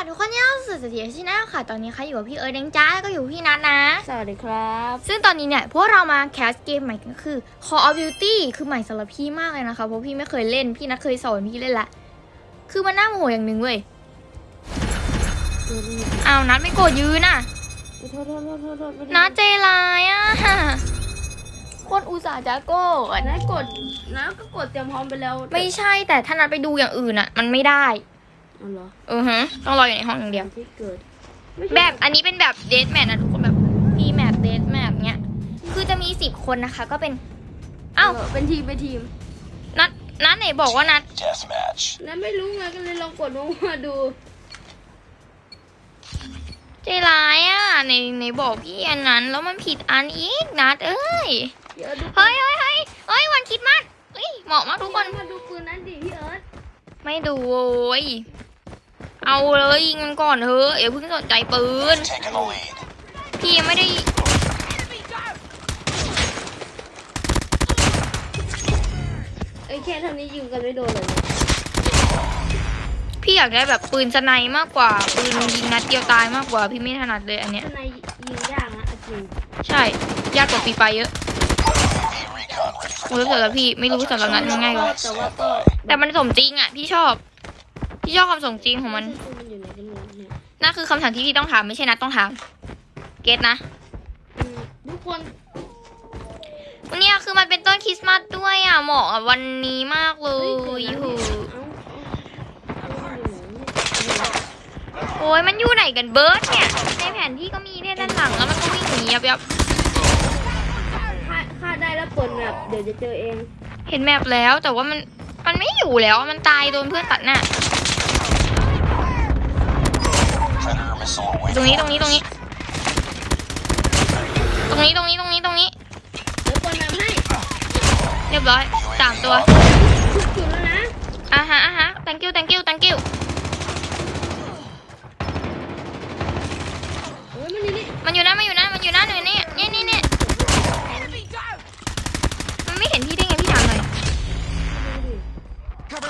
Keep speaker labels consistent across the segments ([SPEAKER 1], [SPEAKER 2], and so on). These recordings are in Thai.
[SPEAKER 1] ค่ะทุกคนที่เข้าสู่เสถียรชินะค่ะ ตอนนี้ค่ะอยู่กับพี่เอิร์ดเดงจ้าแล้วก็อยู่กับพี่นัทนะ
[SPEAKER 2] สวัสดีครับ
[SPEAKER 1] ซึ่งตอนนี้เนี่ยพวกเรามาแคสเกมใหม่ก็คือ Call of Duty คือใหม่สำหรับพี่มากเลยนะคะ เพราะพี่ไม่เคยเล่นพี่นัทเคยสอนพี่เล่นละ คือมันน่าโมโหอย่างหนึ่งเว้ยอ้าวนัทไม่โกรธยืนอะ
[SPEAKER 2] โทษโทษโทษโทษโทษไม่ได้
[SPEAKER 1] นัทใจร้ายอะคนอุตส่าห์จะโกรธ
[SPEAKER 2] นะกดนะก็กดเตรียมพร้อมไปแล้ว
[SPEAKER 1] ไม่ใช่แต่ถ้านัทไปดูอย่างอื่นอะ มันไม่ได้
[SPEAKER 2] อ๋อเหรอ
[SPEAKER 1] เออฮะต้องรออยู่ในห้องอย่างเดียว
[SPEAKER 2] ที่เกิดไม่ใช่
[SPEAKER 1] แบบอันนี้เป็นแบบเดทแมทนะทุกคนแบบพีแมทเดทแมทเนี้ย คือจะมีสิบคนนะคะ ก็เป็นเอ้า
[SPEAKER 2] เป็นทีมเป็นทีม
[SPEAKER 1] นัดนัดไหนบอกว่านัด
[SPEAKER 3] Deathmatch.
[SPEAKER 2] นั้นไม่รู้ไงก็เลยลองกดมามาดู
[SPEAKER 1] ใจร้ายอะในในบอกพี่อันนั้น แล้วมันผิดอันอีกนัดเอ้ย
[SPEAKER 2] พี่เอิร์ธดู
[SPEAKER 1] เฮ้ยเฮ้ยเฮ้ยเฮ้ยวันคริดมากเฮ้ยเหมาะมากทุกคน
[SPEAKER 2] มาดูปืนนั้นดิพี่เอิร์ธ
[SPEAKER 1] ไม่ดูโว้ย เอาเลยยิงมันก่อนเถอะอย่าเพิ่งสนใจปืน
[SPEAKER 3] Taking the lead.
[SPEAKER 1] พี่ยังไม่ได้
[SPEAKER 2] ไอ้ยแค่เท่านี้ยิงกันไม่โดนเลยนะ
[SPEAKER 1] พี่อยากได้แบบปืนสไนมากกว่า ปืนยิงนัดเดียวตายมากกว่า พี่ไม่ถนัดเลยอันเนี้ย
[SPEAKER 2] ข้างในยิงยากนะเอาจริง
[SPEAKER 1] ใช่ ยากกว่าฟรีไฟเยอะ
[SPEAKER 3] UAV recon ready for
[SPEAKER 1] โอ้ยสำหรับพี่ไม่รู้สำหรับนัดง่ายกว่า
[SPEAKER 2] แต่ว่าก็
[SPEAKER 1] แต่มันสมจริงอะ พี่ชอบ พี่ชอบความสมจริงของมัน
[SPEAKER 2] ปืมันอยู่ไหนกันหมดเนี่ย
[SPEAKER 1] นั่นคือคำถามที่พี่ต้องถามไม่ใช่นัดต้องถาม เก็ตนะ
[SPEAKER 2] อืมทุกคน
[SPEAKER 1] วันเนี้ยคือมันเป็นต้นคริสต์มาสด้วยอะเหมาะกับวันนี้มากเล
[SPEAKER 2] เฮ้
[SPEAKER 1] ย
[SPEAKER 2] ยเกิดอะไร
[SPEAKER 1] โห
[SPEAKER 2] ขึ้นเอ้าเอ้าเอามันอยู่ไหนเนี่ย
[SPEAKER 1] โอ้ยมันอยู่ไหนกันเบิร์ดเนี่ย ในแผนที่ก็มีเนี่ยด้านหลังแล้วมันก็วิ่งหนียับยับ
[SPEAKER 2] ฆ่าฆ่าได้แล้วกดแบบเดี๋ยวจะเจอเอง
[SPEAKER 1] เห็นแมปแล้วแต่ว่ามันมันไม่อยู่แล้วมันตายโดนเพื่อนตัดหน้า
[SPEAKER 3] Predator missile
[SPEAKER 1] ตรง
[SPEAKER 3] awaiting
[SPEAKER 1] นี้ตรงนี้ตรงนี้ ตรงนี้ตรงนี้ตรงนี้ตรงนี้
[SPEAKER 2] เดี๋ยวกดแบบให้
[SPEAKER 1] เรียบร้อยสามตัว
[SPEAKER 2] ทุกจุดแล้วนะ
[SPEAKER 1] อะฮะอะฮะ thank you thank you thank you
[SPEAKER 2] เฮ้ยมันอยู่นี่
[SPEAKER 1] มันอยู่นั่นมันอยู่นั่นมันอยู่นั่นอยู่นี่นี่นี่นี่มันไม่เห็นพี่ได้ไงพี่ถามหน่อย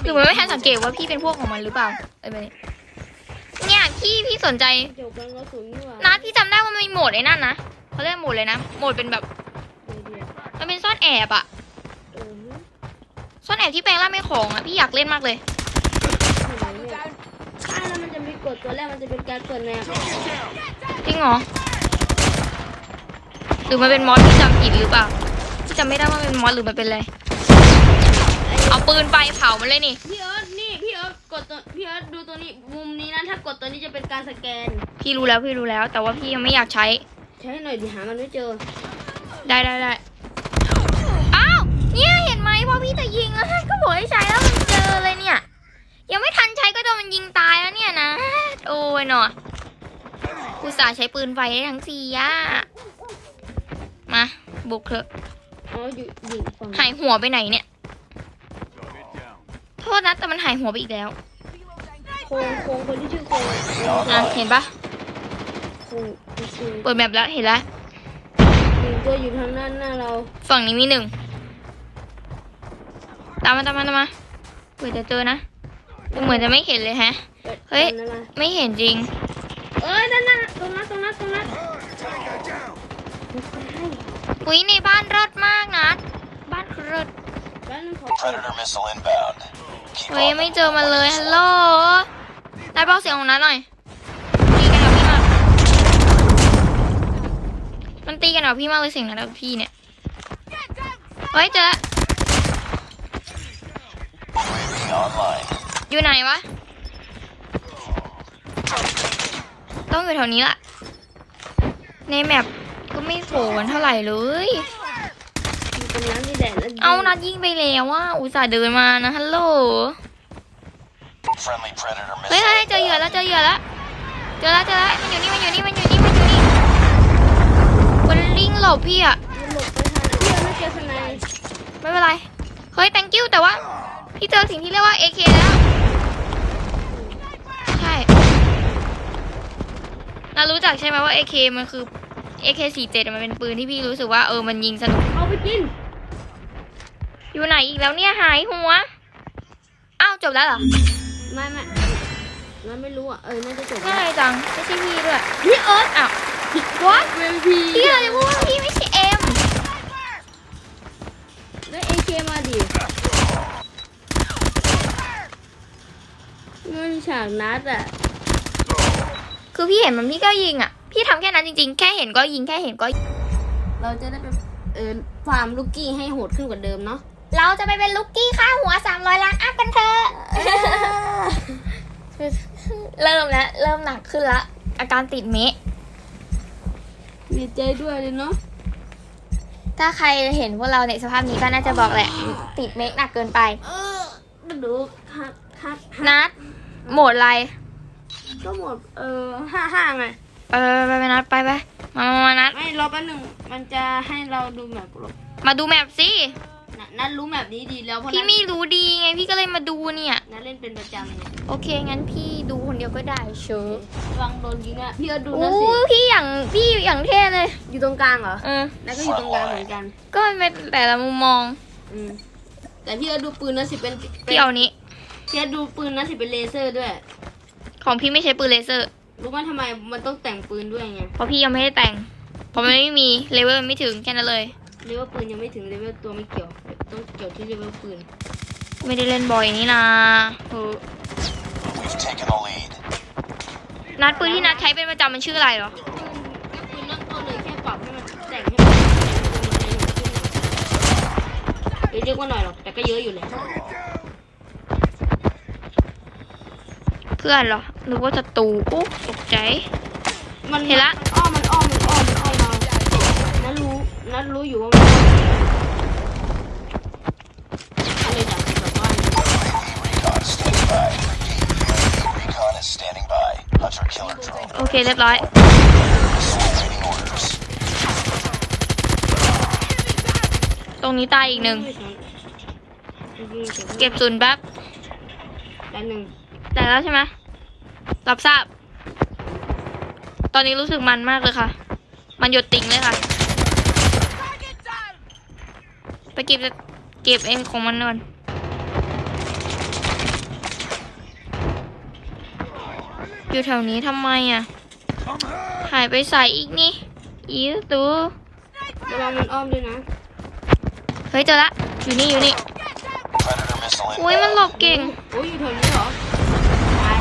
[SPEAKER 1] หรือมันไม่ทันสังเกตว่าพี่เป็นพวกของมันหรือเปล่าเอ้ยไปนี่เนี่ย พี่พี่สนใจ
[SPEAKER 2] จบกันกระสุนนี่หว่า
[SPEAKER 1] นะพี่จำได้ว่ามันมีโหมดไอ้นั่นนะเขาเรียกโหมดเลยนะโหมดเป็นแบบ
[SPEAKER 2] เดี๋ยวเดี๋ยว
[SPEAKER 1] มันเป็นซ่อนแอบอะ
[SPEAKER 2] เออ
[SPEAKER 1] ซ่อนแอบที่แปลงร่างเป็นของอะพี่อยากเล่นมากเลย
[SPEAKER 2] อยู่ไหนเนี่ยถ้าแล้วมันจะมีกดตัวแรกมันจะเป็นการเปิดแนว
[SPEAKER 1] จริงเหรอหรือมันเป็นมอสที่จำผิดหรือเปล่าพี่จำไม่ได้ว่าเป็นมอสหรือมันเป็นอะไรเอาปืนไปเผามันเลยนี่
[SPEAKER 2] พี่เอิร์ธนี่พี่เอิร์ธ กดตัวพี่เอิร์ธดูตัวนี้มุมนี้นะถ้ากดตัวนี้จะเป็นการสแกน
[SPEAKER 1] พี่รู้แล้วพี่รู้แล้ว แต่ว่าพี่ยังไม่อยากใช้
[SPEAKER 2] ใช้ให้หน่อยดิหามันไม่เจอ
[SPEAKER 1] ได้ได้ได้อ้าวเนี่ยเห็นไหมพอพี่จะยิงแล้วก็บอกให้ใช้แล้วมันเจอเลยเนี่ย ยังไม่ทันใช้ก็โดนมันยิงตายแล้วเนี่ยนะ โอ้ยหนออุตส่าห์ใช้ปืนไฟได้ทั้งสี่อะมาบุกเถอะ
[SPEAKER 2] อ๋ออยู่ยิงฝั่ง
[SPEAKER 1] หายหัวไปไหนเนี่ยโท ษนะแต่มันหายหัวไปอีกแล้ว
[SPEAKER 2] โคงโคงคนที่ชื่อโคง
[SPEAKER 1] อะเห็นปะ
[SPEAKER 2] โคงจริง
[SPEAKER 1] เปิดแมปแล้วเห็นแล้ว
[SPEAKER 2] ๆหนึ่งตัวอยู่ทางหน้าหน้าเรา
[SPEAKER 1] ฝั่งนี้มีหนึ่งตามมาตามมาตามมาเผื่อจะเจอนะดูเหมือนจะไม่เห็นเลยแฮะ เฮ้ย
[SPEAKER 2] นั่นน่ะ
[SPEAKER 1] ไม่เห็นจริง
[SPEAKER 2] เอ้ยนั่นน่ะตรงนั้นตรงนั้นตรงนั้น
[SPEAKER 1] อุ้ยในบ้านเลิศมากนะ บ้านคือเลิศ
[SPEAKER 2] บ้านนึงขอ
[SPEAKER 3] Predator missile inbound.
[SPEAKER 1] เฮ้ยไม่เจอมันเลยฮัลโหลได้เบาเสียงของนัทหน่อยตีกันกับพี่มากมันตีกันกับพี่มากเลยเสียงนัทกับพี่เนี่ยเฮ้ยเจออยู่ไหนวะ ต้องอยู่แถวนี้ล่ะ ในแมปก็ไม่โผล่กันเท่าไหร่เล
[SPEAKER 2] ย ตรงนั้นที่แดดแล้ว
[SPEAKER 1] เอานัดยิงไปแล้วว่าอุตส่าห์เดินมานะฮัลโหล
[SPEAKER 3] Friendly Predator
[SPEAKER 1] เฮ้ย
[SPEAKER 3] missile.
[SPEAKER 1] เฮ้ยเจอเหยื่อแล้วเจอเหยื่อแล้วเจอแล้วเจอแล้วมันอยู่นี่มันอยู่นี่มันอยู่นี่มันอยู่นี่มันลิงหลบพี่อะ
[SPEAKER 2] มันหลบไปทางพี่เอิร์ธไม่เจอสไนด์
[SPEAKER 1] ไม่เป็นไรเฮ้ย thank you แต่ว่า พี่เจอสิ่งที่เรียกว่า AK แล้ว ใช่เรารู้จักใช่ไหมว่า AK มันคือ AK47 อะมันเป็นปืนที่พี่รู้สึกว่าเออมันยิงสนุก
[SPEAKER 2] เอาไปกิน
[SPEAKER 1] อยู่ไหนอีกแล้วเนี่ยหายหัว อ้าวจบแล้วเหรอ
[SPEAKER 2] ไม่ไม่แล้วไม่รู้อะ เออ น่าจะจบ
[SPEAKER 1] ง่ายจัง ไม่ใช่พี่ด้วย
[SPEAKER 2] พี่เอิร์ธ
[SPEAKER 1] อ้าว what
[SPEAKER 2] เวพี
[SPEAKER 1] พี่อะไรพูดว่าพี่ไม่ใช่เอ็ม
[SPEAKER 2] ได้เอเคมาดิมันฉากนัดอะ
[SPEAKER 1] คือพี่เห็นมันพี่ก็ยิงอะ พี่ทำแค่นั้นจริงๆ แค่เห็นก็ยิงแค่เห็นก็ยิง
[SPEAKER 2] เราจะได้ไปเออฟาร์มลูกกี้ให้โหดขึ้นกว่าเดิมเนาะ
[SPEAKER 1] เราจะไปเป็นลูกกี้ค่าหัว 300 ล้านอัพกันเถอะ เริ่มแล้ว เริ่มหนักขึ้นละ อาการติดเมะ
[SPEAKER 2] ดีใจด้วยเลยเนาะ
[SPEAKER 1] ถ้าใครเห็นพวกเราในสภาพนี้ก็น่าจะบอกแหละ ติดเมคหนักเกินไป
[SPEAKER 2] เออมาดูคัดคัด
[SPEAKER 1] นัดโหมดอะไร
[SPEAKER 2] ก็หมดเออห้าห้าไง
[SPEAKER 1] ไปไปไปไปนัดไปไปมามามานัด
[SPEAKER 2] ไม่รอแป๊บหนึ่งมันจะให้เราดูแมปหรอ
[SPEAKER 1] มาดูแมปสิ
[SPEAKER 2] นะนัดรู้แมปนี้ดีแล้วเพราะ
[SPEAKER 1] พี่
[SPEAKER 2] นัด
[SPEAKER 1] ไม่รู้ดีไงพี่ก็เลยมาดูเนี่ย
[SPEAKER 2] นัดเล่นเป็นประจำไง
[SPEAKER 1] โอเคงั้นพี่ดูคนเดียวก็ได้เชิญ
[SPEAKER 2] ระวังโดนยิงอะพี่เอิร์ธดู
[SPEAKER 1] โอ้
[SPEAKER 2] นะสิ
[SPEAKER 1] พี่อย่างพี่อย่างเท่เลย
[SPEAKER 2] อยู่ตรงกลางเหรอ
[SPEAKER 1] เออ
[SPEAKER 2] นัดก็อยู่ตรงกลางเหมือนกัน
[SPEAKER 1] ก็มันเป็นแต่ละมุมมอง
[SPEAKER 2] อืมแต่พี่เอิร์ธดูปืนนะสิเป็นเป็น
[SPEAKER 1] พี่เอานี้
[SPEAKER 2] พี่เอิร์ธดูปืนนะสิเป็นเลเซอร์ด้วย
[SPEAKER 1] ของพี่ไม่ใช้ปืนเลเซอร์
[SPEAKER 2] รู้ไหมทำไมมันต้องแต่งปืนด้วยไง
[SPEAKER 1] เพราะพี่ยังไม่ได้แต่ง เพราะมันไม่มีเลเวลมันไม่ถึงแค่นั้นเลย
[SPEAKER 2] เรียกว่าปืนยังไม่ถึงเลเวลตัวไม่เกี่ยว ต้องเกี่ยวที่เลเวลปืน
[SPEAKER 1] ไม่ได้เล่นบ่อยนี่นะเออ
[SPEAKER 3] We've taken the lead.
[SPEAKER 1] นัดปืนที่นัดใช้เป็นประจำมันชื่ออะไรเหรอ
[SPEAKER 2] ก็ปืนเริ่มต้นเลยแค่ปรับให้มันแต่งให้มันเยอะกว่าหน่อยหรอกแต่ก็เยอะอยู่แหละ
[SPEAKER 1] เพื่อนเหรอ นึกว่าศัตรูอุ๊ตกใจ
[SPEAKER 2] มัน
[SPEAKER 1] เห็นละ
[SPEAKER 2] มันอ้อมมันอ้อมมันอ้อมมันอ้อมมานัดรู้นัดรู้อยู่ว่ามันอ้อมอะไรจ้ะแบบว่า
[SPEAKER 3] Recon standing by. Recon is standing by. Hunter killer drone.
[SPEAKER 1] โอเคเรียบร้อย
[SPEAKER 3] Awaiting orders.
[SPEAKER 1] ตรงนี้ตายอีกหนึ่งเก็บศูนย์แป๊บ
[SPEAKER 2] ด้านหนึ่ง
[SPEAKER 1] แต่แล้วใช่ไหม รับทราบ ตอนนี้รู้สึกมันมากเลยค่ะ มันหยดติ่งเลยค่ะ ไปเก็บเก็บเองของมันก่อนอยู่แถวนี้ทำไมอะ หายไปใส่อีกนี่ อีตู
[SPEAKER 2] ระวังมันอ้อมด้วยนะ
[SPEAKER 1] เฮ้ยเจอละ อยู่นี่อยู่นี่
[SPEAKER 3] Predator missile
[SPEAKER 1] อุ้ยมันหล
[SPEAKER 3] inbound.
[SPEAKER 1] บเก่ง
[SPEAKER 2] โอ้ยอยู่แถวนี้เหรอตาย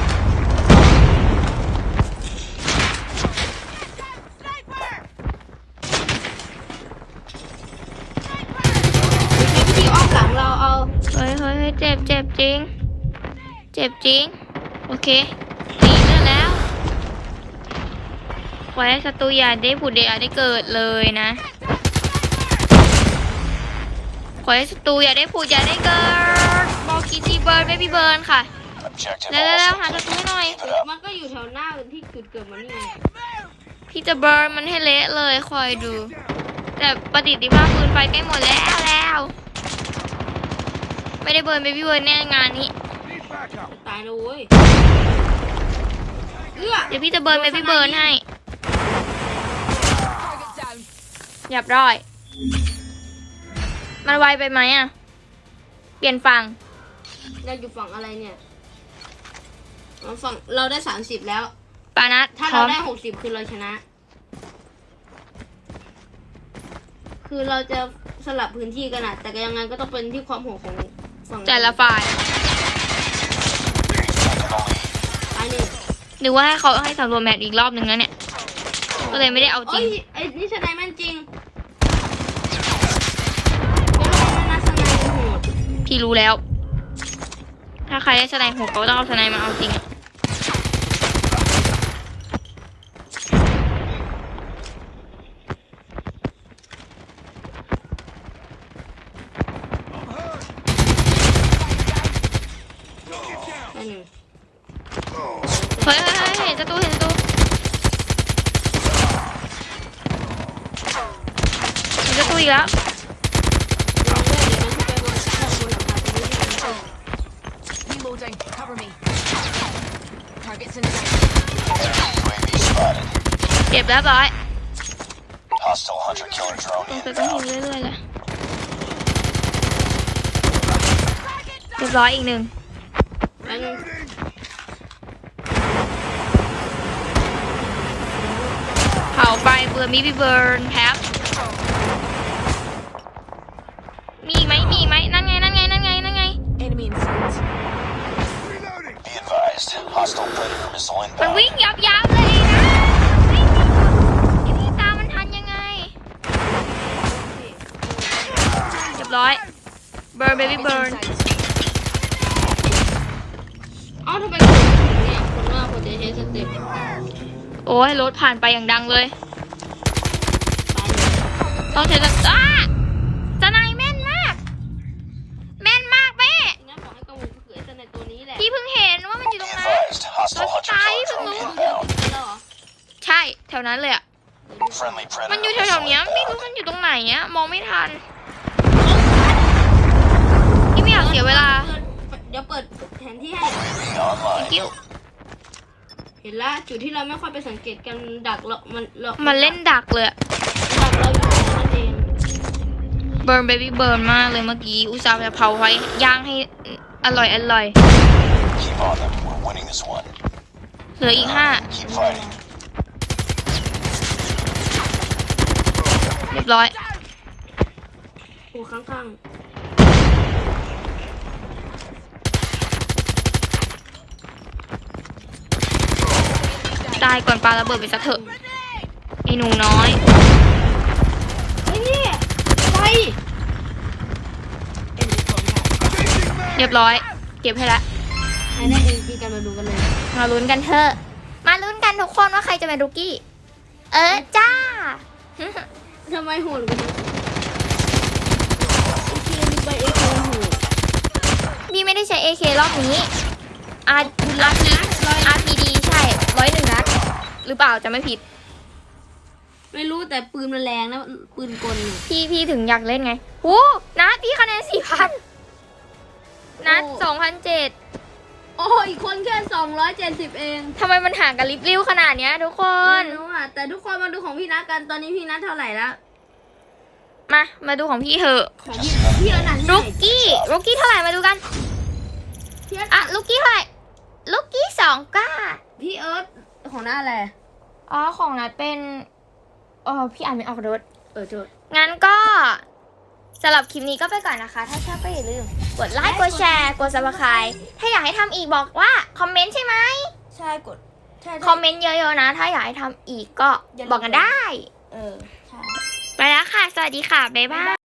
[SPEAKER 2] วิธีอ้อมหลังเราเอา
[SPEAKER 1] เฮ้ยเฮ้ยเฮ้ยเจ็บเจ็บจริง เจ็บจริง โอเคดีเลือดแล้วขอให้ศัตรูอย่าได้ผุดอย่าได้เกิดเลยนะขอให้ศัตรูอย่าได้ผุดอย่าได้เกิดบอกกีจีเบิร์นเบบี้เบิร์นค่ะ
[SPEAKER 3] Objective
[SPEAKER 1] เร็วๆ
[SPEAKER 3] also
[SPEAKER 1] หาศัตรูให้หน่อย
[SPEAKER 3] Keep it up.
[SPEAKER 2] มันก็อยู่แถวหน้าที่จุดเกิดมันนี่ไง
[SPEAKER 1] พี่จะเบิร์นมันให้เละเลยคอยดู แต่ประสิทธิภาพปืนไฟใกล้หมดแล้วแล้ว ไม่ได้เบิร์นเบบี้เบิร์นแน่งานนี้
[SPEAKER 2] ตายแล้วเว้ยเอื้อ
[SPEAKER 1] เดี๋ยวพี่จะเบิร์นเบบี้เบิร์นให้เรียบร้อย มันไวไปไหมอะ เปลี่ยนฝั่ง
[SPEAKER 2] เราอยู่ฝั่งอะไรเนี่ยเราฝั่งเราได้สามสิบแล้ว
[SPEAKER 1] ปานัด
[SPEAKER 2] ถ้า
[SPEAKER 1] พร้
[SPEAKER 2] เรา
[SPEAKER 1] อม
[SPEAKER 2] ได้หกสิบคือเราชนะ คือเราจะสลับพื้นที่กันอะแต่ก็ยังไงก็ต้องเป็นที่ความโหดของ ฝั่ง
[SPEAKER 1] แต่ละฝ่าย
[SPEAKER 3] Taking the lead.
[SPEAKER 2] ตายหนึ่ง
[SPEAKER 1] หรือว่าให้เขาให้สำรวจแมปอีกรอบหนึ่งแล้วเนี่ย ก็เลยไม่ได้เอาจริ
[SPEAKER 2] โอ้
[SPEAKER 1] ง
[SPEAKER 2] ยไอ้นี่สไนมันจริงเดี๋ยวเรามาสไนมันโหด
[SPEAKER 1] พี่รู้แล้ว ถ้าใครได้สไนด์หัวเขาต้องเอาสไนด์มาเอาจริงอะ เรียบร้อยลงไป
[SPEAKER 3] ก็
[SPEAKER 1] หิวเรื่อยๆเลยเรียบร้อยอีกหนึ่ง
[SPEAKER 2] มันเผา
[SPEAKER 1] ไปเบอร์มีพี่เบอร์นครับมีไหมมีไหมนั่นไงนั่นไงนั่นไงนั่นไงมันวิ่งยับยับเล ยบร้อย เบิร์นเบบี้
[SPEAKER 4] Targets
[SPEAKER 1] เบิร์น
[SPEAKER 4] in sight.
[SPEAKER 2] เอ้าทำไมคนถึงเนี่ยคนว่าคนจะใช้สเต็ป
[SPEAKER 1] โอ้ยรถผ่านไปอย่างดังเลย
[SPEAKER 2] ตายเลย
[SPEAKER 1] ต้องใช้แบบอ้าสไนแม่นมาก แม่นมากแม่
[SPEAKER 2] งั้นบอกให้กังวลก็คือไอ้สเต็ปตัวนี้แหละ
[SPEAKER 1] พี่เพิ่งเห็นว่ามันอยู่ต
[SPEAKER 3] Be
[SPEAKER 1] รงนั้น
[SPEAKER 3] advised, hostile hunter
[SPEAKER 1] Bye,
[SPEAKER 3] killer drone
[SPEAKER 1] Bye.
[SPEAKER 3] inbound.
[SPEAKER 2] แล้วเหรอ
[SPEAKER 1] ใช่ แถวนั้นเลยอะ
[SPEAKER 3] Friendly
[SPEAKER 1] มัน
[SPEAKER 3] predator
[SPEAKER 1] อยู่
[SPEAKER 3] missile
[SPEAKER 1] แถวๆเนี้ยไม่รู้
[SPEAKER 3] inbound.
[SPEAKER 1] มันอยู่ตรงไหนอะมองไม่ทันพี่ไม่อยากเสียเวลา
[SPEAKER 2] เดี๋ยวเปิดแผนที่ให้
[SPEAKER 3] UAV online.
[SPEAKER 1] กิ้ว
[SPEAKER 2] เห็นละจุดที่เราไม่ค่อยไปสังเกตกันดักเรามันเรา
[SPEAKER 1] มันเล่นดักเลยอะ
[SPEAKER 2] ดักเราอยู่ตรงนั้นเอง
[SPEAKER 1] เบิร์นเบบี้เบิร์นมากเลยเมื่อกี้ อุตส่าห์จะเผาไว้ย่างให้อร่อยอร่อย
[SPEAKER 3] Keep on them. We're winning this one.
[SPEAKER 1] เหลืออีกห้า
[SPEAKER 3] Keep fighting.
[SPEAKER 1] เรียบร้อย
[SPEAKER 2] โอ้ข้าง
[SPEAKER 1] ตายก่อนปลาระเบิดไปสักเถอะไอ้หนูน้อย
[SPEAKER 2] ๆเฮ้ยนี่ไฟเอ็นดีคนค่ะ
[SPEAKER 1] เรียบร้อย เก็บให้ละ
[SPEAKER 2] ใครได้เอ็นดีกันมาดูกันเลย
[SPEAKER 1] มาลุ้นกันเถอะ มาลุ้นกันทุกคนว่าใครจะเป็นรุกกี้ เออจ้า
[SPEAKER 2] ทำไมโหดกันนะโอเคมีไปเอ็กโหด
[SPEAKER 1] พี่ไม่ได้ใช้ AK รอบนี้ R R P RPD ใช่ร้อยหนึ่งนัด หรือเปล่าจะไม่ผิด
[SPEAKER 2] ไม่รู้แต่ปืนมันแรงนะปืนกลน่ะ
[SPEAKER 1] พี่พี่ถึงอยากเล่นไงโอ้นัดพี่คะแนนสี่พันนัดสองพันเจ็ด
[SPEAKER 2] โอ้อีกคนแค่สองร้อยเจ็ดสิบเอง
[SPEAKER 1] ทำไมมันห่างกันลิบลิ้วขนาดเนี้ยทุกคน
[SPEAKER 2] ไม่รู้อะแต่ทุกคนมาดูของพี่นัทกันตอนนี้พี่นัทเท่าไหร่แล้ว
[SPEAKER 1] มา มาดูของพี่เถอะ
[SPEAKER 2] ของพี่พี่นัท
[SPEAKER 1] รุ
[SPEAKER 2] ให้
[SPEAKER 1] กกี้รุกกี้เท่าไหร่มาดูกัน
[SPEAKER 2] พี่นัท
[SPEAKER 1] อะลูกกี้เท่าไหร่ลูกกี้สองก้า
[SPEAKER 2] พี่เอิร์ธ ของหน้าอะไร
[SPEAKER 1] อ๋อของนัดเป็นเออพี่อ่านไม่ออกรถ
[SPEAKER 2] เออโทษ
[SPEAKER 1] งั้นก็สำหรับคลิปนี้ก็ไปก่อนนะคะ ถ้าชอบก็อย่าลืม กดไลค์ กดแชร์ กด subscribe ถ้าอยากให้ทำอีกบอกว่าคอมเมนต์ใช่ไหม
[SPEAKER 2] ใช่กดใช่
[SPEAKER 1] คอมเมนต์เยอะๆนะ ถ้าอยากให้ทำอีกก็
[SPEAKER 2] อย่าลืม
[SPEAKER 1] บอกกันได้
[SPEAKER 2] เออ ใช่
[SPEAKER 1] ไปแล้วค่ะ สวัสดีค่ะ บ๊ายบาย